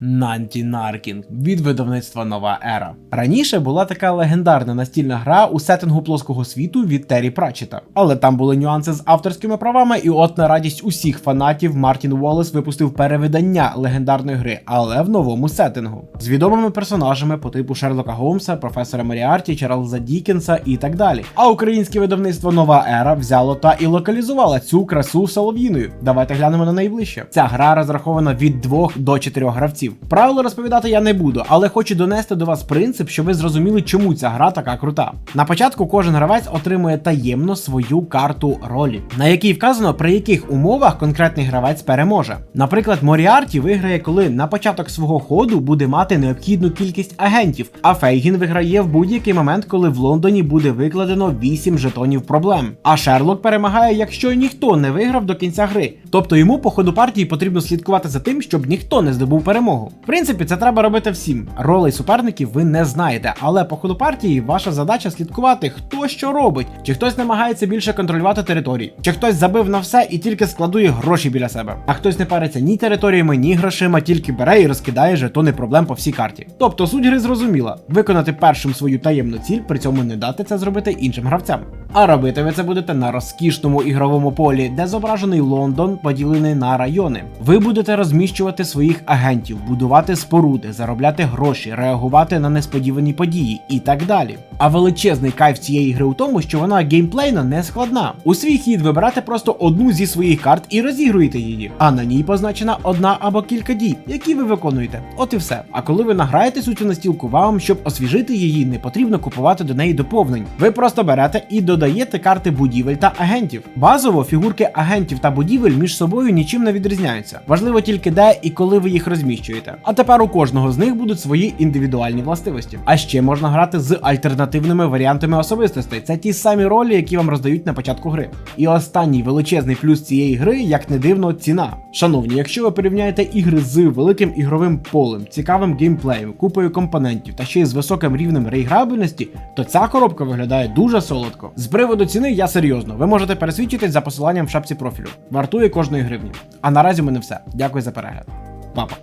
Нанті Наркінг від видавництва Нова Ера. Раніше була така легендарна настільна гра у сеттингу плоского світу від Террі Пратчета. Але там були нюанси з авторськими правами, і от на радість усіх фанатів Мартін Уоллес випустив перевидання легендарної гри, але в новому сеттингу. З відомими персонажами по типу Шерлока Голмса, професора Маріарті, Чарльза Дікенса і так далі. А українське видавництво Нова Ера взяло та і локалізувало цю красу солов'їною. Давайте глянемо на найближче. Ця гра розрахована від 2 до 4 гравців. Правила розповідати я не буду, але хочу донести до вас принцип, щоб ви зрозуміли, чому ця гра така крута. На початку кожен гравець отримує таємно свою карту ролі, на якій вказано при яких умовах конкретний гравець переможе. Наприклад, Моріарті виграє, коли на початок свого ходу буде мати необхідну кількість агентів, а Фейгін виграє в будь-який момент, коли в Лондоні буде викладено 8 жетонів проблем. А Шерлок перемагає, якщо ніхто не виграв до кінця гри. Тобто йому по ходу партії потрібно слідкувати за тим, щоб ніхто не здобув перемогу. В принципі, це треба робити всім. Ролей суперників ви не знаєте, але по ходу партії ваша задача слідкувати, хто що робить, чи хтось намагається більше контролювати території, чи хтось забив на все і тільки складує гроші біля себе. А хтось не париться ні територіями, ні грошима, тільки бере і розкидає жетони проблем по всій карті. Тобто суть гри зрозуміла: виконати першим свою таємну ціль, при цьому не дати це зробити іншим гравцям. А робити ви це будете на розкішному ігровому полі, де зображений Лондон поділений на райони. Ви будете розміщувати своїх агентів, будувати споруди, заробляти гроші, реагувати на несподівані події і так далі. А величезний кайф цієї гри у тому, що вона геймплейно не складна. У свій хід ви берете просто одну зі своїх карт і розігруєте її, а на ній позначена одна або кілька дій, які ви виконуєте. От і все. А коли ви награєтесь у цю настілку, вам, щоб освіжити її, не потрібно купувати до неї доповнень. Ви просто берете і додаєте карти будівель та агентів. Базово фігурки агентів та будівель між собою нічим не відрізняються. Важливо тільки де і коли ви їх розміщуєте. А тепер у кожного з них будуть свої індивідуальні властивості. А ще можна грати з альтернативними варіантами особистостей. Це ті самі ролі, які вам роздають на початку гри. І останній величезний плюс цієї гри, як не дивно, ціна. Шановні, якщо ви порівняєте ігри з великим ігровим полем, цікавим геймплеєм, купою компонентів та ще й з високим рівнем реіграбельності, то ця коробка виглядає дуже солодко. З приводу ціни я серйозно. Ви можете пересвідчитись за посиланням в шапці профілю. Вартує кожної гривні. А наразі в мене все. Дякую за перегляд. Папа.